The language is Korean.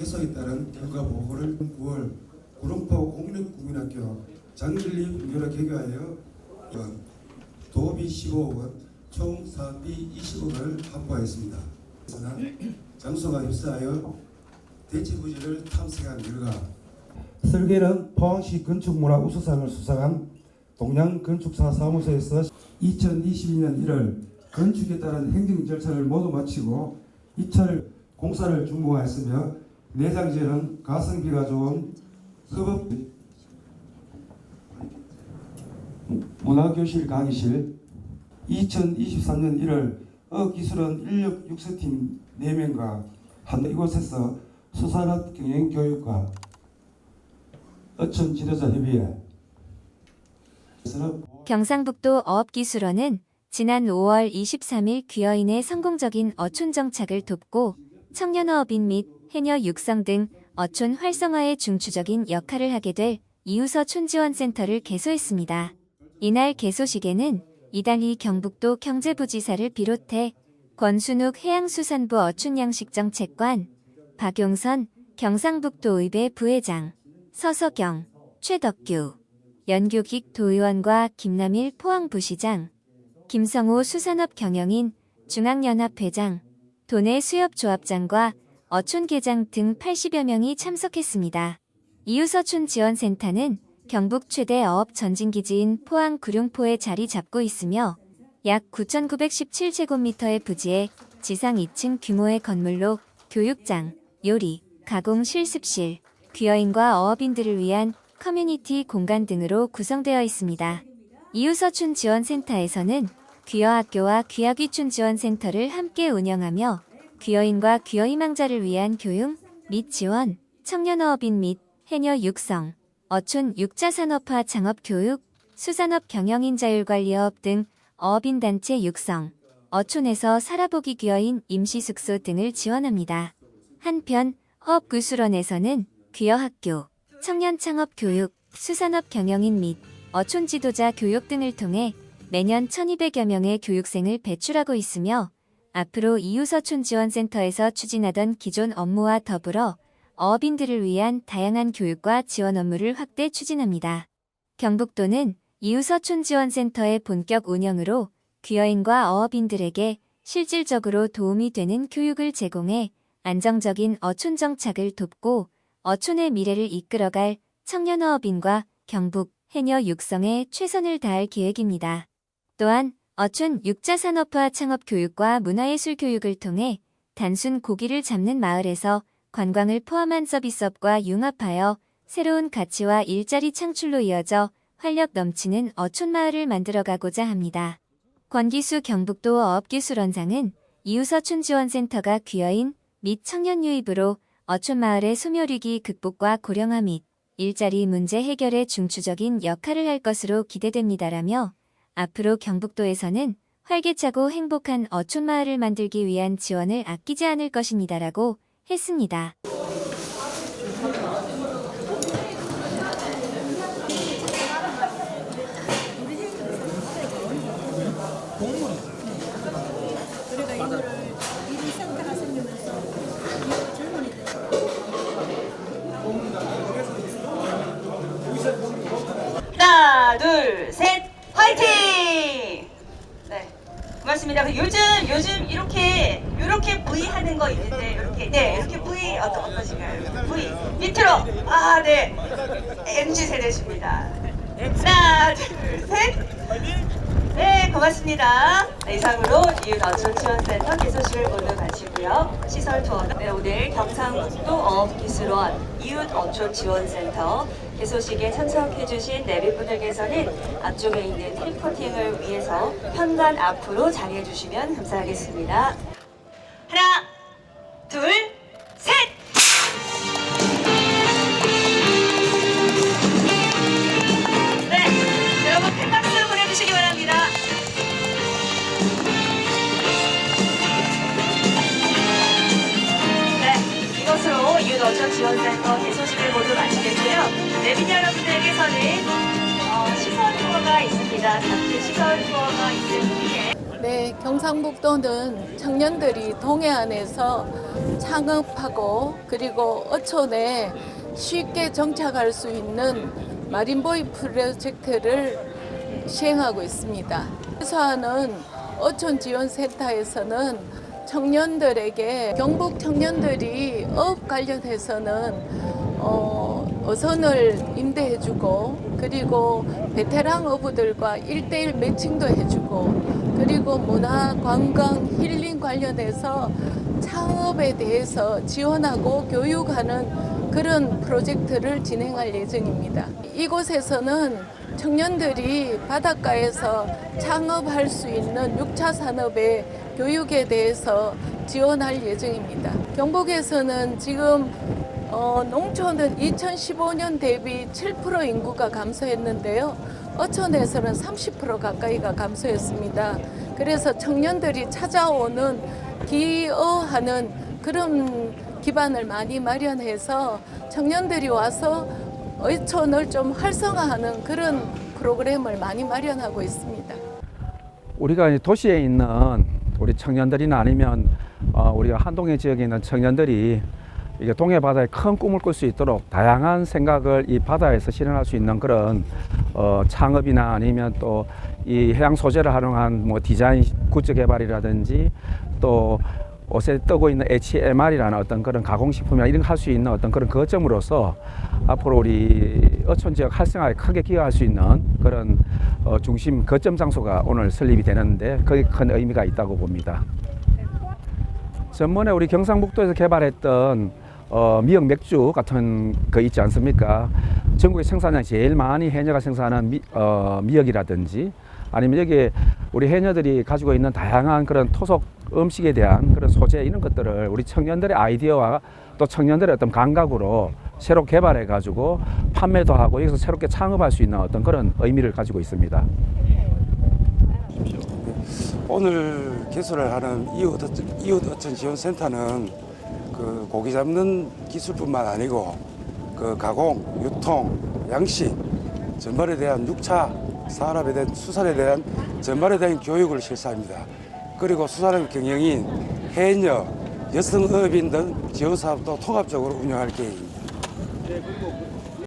개소에 따른 결과 보고를 9월 구룡포 공립국민학교 장길리 분교를 개교하여 도비 15억 원, 총 사업비 20억을 확보하였습니다. 장소가 입사하여 대치 부지를 탐색한 결과 설계는 포항시 건축문화 우수상을 수상한 동양 건축사 사무소에서 2022년 1월 건축에 따른 행정 절차를 모두 마치고 이철 공사를 준공하였으며 내장지에는 가성비가 좋은 협업 문화교실 강의실. 2023년 1월 어기술원 인력 육수팀 4명과 한 이곳에서 수산업 경영 교육과 어촌 지도자 협의회. 경상북도 어업기술원은 지난 5월 23일 귀여인의 성공적인 어촌 정착을 돕고 청년어업인 및 해녀 육성 등 어촌 활성화에 중추적인 역할을 하게 될 이웃어 촌지원 센터를 개소했습니다. 이날 개소식에는 이달희 경북도 경제부지사를 비롯해 권순욱 해양수산부 어촌양식정책관, 박용선 경상북도의회 부회장, 서석영, 최덕규, 연교익 도의원과 김남일 포항부시장, 김성호 수산업 경영인 중앙연합회장, 도내 수협조합장과 어촌계장 등 80여 명이 참석했습니다. 이웃어촌 지원센터는 경북 최대 어업 전진기지인 포항 구룡포에 자리 잡고 있으며 약 9,917제곱미터의 부지에 지상 2층 규모의 건물로 교육장, 요리, 가공 실습실, 귀여인과 어업인들을 위한 커뮤니티 공간 등으로 구성되어 있습니다. 이웃어촌 지원센터에서는 귀여학교와 귀하귀촌 지원센터를 함께 운영하며 귀여인과 귀여희망자를 위한 교육 및 지원, 청년어업인 및 해녀 육성, 어촌 육자산업화 창업교육, 수산업 경영인 자율관리업 등 어업인 단체 육성, 어촌에서 살아보기 귀여인 임시숙소 등을 지원합니다. 한편 어업구술원에서는 귀여학교, 청년창업교육, 수산업 경영인 및 어촌 지도자 교육 등을 통해 매년 1200여 명의 교육생을 배출하고 있으며 앞으로 이웃어촌 지원센터에서 추진하던 기존 업무와 더불어 어업인들을 위한 다양한 교육과 지원 업무를 확대 추진합니다. 경북도는 이웃어촌 지원센터의 본격 운영으로 귀여인과 어업인들에게 실질적으로 도움이 되는 교육을 제공해 안정적인 어촌 정착을 돕고 어촌의 미래를 이끌어갈 청년어업인과 경북 해녀 육성에 최선을 다할 계획입니다. 또한 어촌 육자산업화 창업 교육과 문화예술 교육을 통해 단순 고기를 잡는 마을에서 관광을 포함한 서비스업과 융합하여 새로운 가치와 일자리 창출로 이어져 활력 넘치는 어촌 마을을 만들어가고자 합니다. 권기수 경북도 어업기술원장은 이웃어촌 지원센터가 귀여인 및 청년 유입으로 어촌 마을의 소멸위기 극복과 고령화 및 일자리 문제 해결에 중추적인 역할을 할 것으로 기대됩니다라며 앞으로 경북도에서는 활기차고 행복한 어촌 마을을 만들기 위한 지원을 아끼지 않을 것입니다라고 했습니다. 하나, 둘, 셋, 화이팅! 네, 고맙습니다. 그 요즘 요즘 이렇게 이렇게 V 하는 거 있는데 이렇게 네 이렇게 V 어떠 어떠신가요? V 밑으로 아 네, MZ 세대십니다. 하나, 둘, 셋. 네, 고맙습니다. 네, 이상으로 이웃 어촌 지원센터 개소식을 모두 마치고요. 시설 투어. 네, 오늘 경상북도 어업기술원 이웃 어촌 지원센터 개소식에 참석해주신 내비분들께서는 앞쪽에 있는 트리포팅을 위해서 현관 앞으로 자리해주시면 감사하겠습니다. 하나, 둘, 여러분들께서는 어, 시설 투어가 있습니다. 네, 경상북도는 청년들이 동해안에서 창업하고 그리고 어촌에 쉽게 정착할 수 있는 마린보이 프로젝트를 시행하고 있습니다. 회사는 어촌지원센터에서는 청년들에게 경북 청년들이 업 관련해서는 어, 어선을 임대해주고 그리고 베테랑 어부들과 일대일 매칭도 해주고 그리고 문화, 관광, 힐링 관련해서 창업에 대해서 지원하고 교육하는 그런 프로젝트를 진행할 예정입니다. 이곳에서는 청년들이 바닷가에서 창업할 수 있는 6차 산업의 교육에 대해서 지원할 예정입니다. 경북에서는 지금 어, 농촌은 2015년 대비 7% 인구가 감소했는데요. 어촌에서는 30% 가까이가 감소했습니다. 그래서 청년들이 찾아오는 기여하는 그런 기반을 많이 마련해서 청년들이 와서 어촌을 좀 활성화하는 그런 프로그램을 많이 마련하고 있습니다. 우리가 도시에 있는 우리 청년들이나 아니면 어, 우리가 한동해 지역에 있는 청년들이 이게 동해 바다에 큰 꿈을 꿀 수 있도록 다양한 생각을 이 바다에서 실현할 수 있는 그런 어, 창업이나 아니면 또 이 해양 소재를 활용한 뭐 디자인 굿즈 개발이라든지 또 옷에 뜨고 있는 HMR이라는 어떤 그런 가공식품이나 이런 거할수 있는 어떤 그런 거점으로서 앞으로 우리 어촌 지역 활성화에 크게 기여할 수 있는 그런 어, 중심 거점 장소가 오늘 설립이 되는데 거기 큰 의미가 있다고 봅니다. 전번에 우리 경상북도에서 개발했던 어, 미역 맥주 같은 거 있지 않습니까? 전국의 생산량 제일 많이 해녀가 생산하는 미, 어, 미역이라든지 아니면 여기에 우리 해녀들이 가지고 있는 다양한 그런 토속 음식에 대한 그런 소재 이런 것들을 우리 청년들의 아이디어와 또 청년들의 어떤 감각으로 새로 개발해 가지고 판매도 하고 여기서 새롭게 창업할 수 있는 어떤 그런 의미를 가지고 있습니다. 오늘 개설을 하는 이웃 어촌 지원센터는 그 고기 잡는 기술뿐만 아니고 그 가공, 유통, 양식 전반에 대한 6차 산업에 대한 수산에 대한 전반에 대한 교육을 실시합니다. 그리고 수산업 경영인 해녀, 여성업인 등 지원 사업도 통합적으로 운영할 계획입니다.